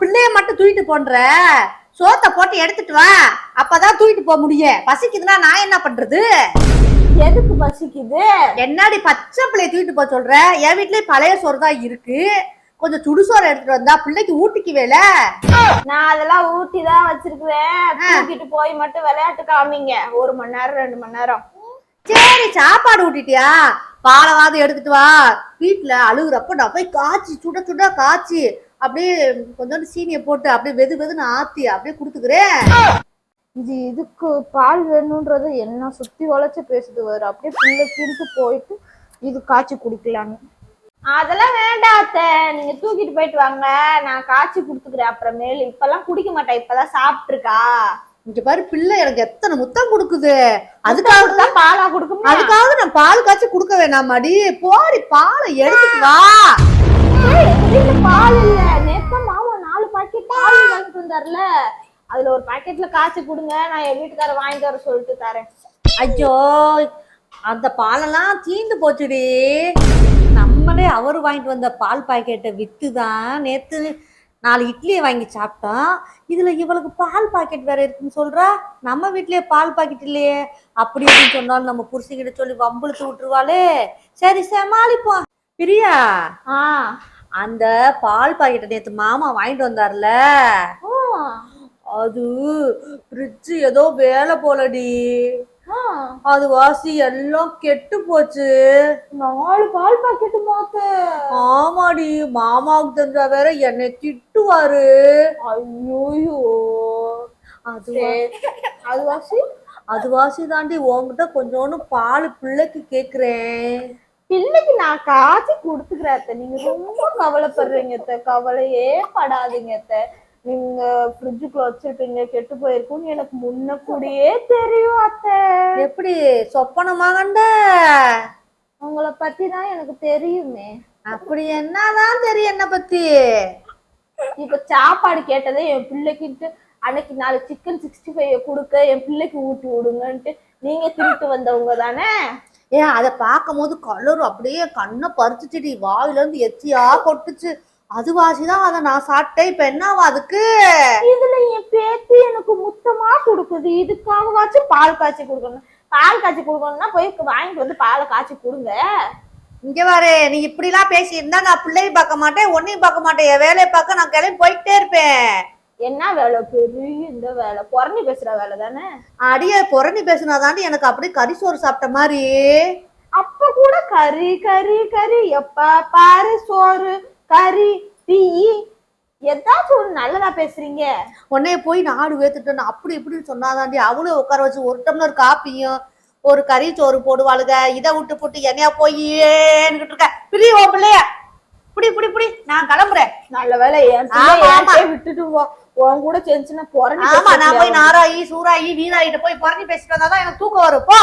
பிள்ளைய? மட்டும் தூக்கிட்டு போன்ற. சோத்த போட்டு எடுத்துட்டு வா. அப்பதான் தூக்கிட்டு போக முடியும் பசிக்குதுன்னா நான் என்ன பண்றது? எதுக்கு பசிக்குது? என்னடி பச்சை பிள்ளைய தூக்கிட்டு போக சொல்ற? என் வீட்லயே பழைய சோறு தான் இருக்கு. கொஞ்சம் சுடுசோறு எடுத்துட்டு வந்தா பிள்ளைக்கு ஊட்டிக்கு வேலை? நான் அதெல்லாம் ஊட்டி தான் வச்சிருக்கிறேன் தூக்கிட்டு போய் மட்டும் விளையாட்டு காமிங்க. ஒரு மணி நேரம் ரெண்டு மணி நேரம். சரி சாப்பாடு ஊட்டிட்டியா? பாலவாது எடுத்துட்டு வா. வீட்டுல அழுகுறப்ப நான் போய் காய்ச்சி சுட சுட காய்ச்சி அப்படியே கொஞ்சோண்டு சீனியை போட்டு அப்படியே வெது வெதுன்னு ஆத்தி அப்படியே கொடுத்துக்கிறேன் இது இதுக்கு பால் வேணும்ன்றது என்ன சுத்தி வளைச்சு பேசுது வரும் அப்படியே பிள்ளை கிழித்து போயிட்டு இது காய்ச்சி குடிக்கலான்னு. அதெல்லாம் வேண்டாம் அத்தை. நீங்க தூக்கிட்டு போயிட்டு வாங்க. நான் காய்ச்சி குடுத்துக்கிறேன் அப்புறமேலு. இப்பெல்லாம் குடிக்க மாட்டேன் இப்பதான் சாப்பிட்டுருக்கா. இங்க பாரு பிள்ளை எனக்கு எத்தனை முத்தம் கொடுக்குது. அதுக்காக அதுக்காக பாலா கொடுக்க அதுக்காக நான் பால் காய்ச்சி கொடுக்க வேணாமாடி போடி பாலை எடுத்துட்டு வா. பால் இல்ல. வந்தாருல அதுல ஒரு பாக்கெட்ல காய்ச்சி கொடுங்க நான் என் வீட்டுக்காரர் வாங்கிட்டு வர சொல்லிட்டு தரேன். ஐயோ அந்த பாலெல்லாம் தீந்து போச்சுடி. நம்மளே அவர் வாங்கிட்டு வந்த பால் பாக்கெட்டை வித்து தான் நேத்து நாலு இட்லியை வாங்கி சாப்பிட்டோம். இதுல இவளுக்கு பால் பாக்கெட் வேற இருக்குன்னு சொல்றா? நம்ம வீட்லயே பால் பாக்கெட் இல்லையே. அப்படி அப்படின்னு சொன்னாலும் நம்ம புருஷங்கிட்ட சொல்லி வம்புழுத்து விட்டுருவாளே. சரி சமாளிப்போம். பிரியா ஆ. அந்த பால் பாக்கெட்டை நேத்து மாமா வாங்கிட்டு வந்தார்ல. ஆ, அது ஃப்ரிட்ஜ் ஏதோ வேலை போலடி. அது வாசி எல்லாம் கெட்டு போச்சு. நாலு பால் பாக்கெட் மாத்து. ஆமாடி மாமாவுக்கு தெரிஞ்சா வேற என்னை திட்டுவாரு. ஐயோயோ. அது அது வாசி? அது வாசி தாண்டி உன்கிட்ட கொஞ்சோண்டு பால் பிள்ளைக்கு கேக்குறேன். பிள்ளைக்கு நான் காய்ச்சி கொடுத்துக்கிறேன் நீங்க ரொம்ப கவலைப்படுறீங்க கவலையே படாதீங்க நீங்க ஃப்ரிட்ஜுக்குள்ள வச்சிருப்பீங்க கெட்டு போயிருக்கும்னு எனக்கு முன்ன கூடயே தெரியும் அத்தை. எப்படி? சொப்பனமா கண்ட உங்களை பத்தி தான் எனக்கு தெரியுமே. அப்படி என்னதான் தெரியும் என்ன பத்தி? இப்ப சாப்பாடு கேட்டதே என் பிள்ளைக்கிட்டு அன்னைக்கு நாலு சிக்கன் சிக்ஸ்டி ஃபைவ் கொடுக்க என் பிள்ளைக்கு ஊட்டி விடுங்கன்ட்டு நீங்க திருட்டு வந்தவங்க தானே? ஏன் அதை பார்க்கும் போது கலர் அப்படியே கண்ணை பறிச்சுச்சுடி வாயில இருந்து எச்சியா கொட்டுச்சு. அது வாசிதான் அதை நான் சாப்பிட்டேன். இப்ப என்னவா அதுக்கு? இதுல என் பேத்தி எனக்கு முத்தமா கொடுக்குது. இதுக்காகவாச்சும் பால் காய்ச்சி கொடுக்கணும். பால் காய்ச்சி கொடுக்கணும்னா போய் வாங்கிட்டு வந்து பாலை காய்ச்சி கொடுங்க. இங்க பாரு நீ இப்படி எல்லாம் பேசி இருந்தா நான் பிள்ளையும் பார்க்க மாட்டேன் ஒன்னையும் பார்க்க மாட்டேன். என் வேலையை பார்க்க நான் கிளம்பி போயிட்டே இருப்பேன். என்ன வேலை? பெரிய இந்த வேலை. குறைஞ்சி பேசுற வேலை தானே? அடியே புறணி பேசினா தாண்டி எனக்கு அப்படியே கறி சோறு சாப்பிட்ட மாதிரி அப்ப கூட கறி கறி கறி. எப்ப பாரு சோறு. கறி டீ. ஏதாச்சும் ஒரு நல்லதா பேசுறீங்க. உன்னைய போய் நாடு வேத்துட்டேன் அப்படி இப்படின்னு சொன்னாதாண்டி அவளும் உட்கார வச்சு ஒரு டம்ளர் காப்பியும் ஒரு கறி சோறு போடுவாளுக. இதை விட்டு போட்டு என்னையா போய் ஏன்னுகிட்டு இருக்க. பிரி உன் பிள்ளைய? புடி புடி புடி. நான் கிளம்புறேன். நல்ல வேலை என் விட்டுட்டு போ. உன் கூட செஞ்சுன்னா புறணி ஆமா நான் போய் நாராயி சூராயி வீராயிட்ட போய் புறணி பேசிட்டு வந்தாதான் எனக்கு தூக்கம் வரும். போ.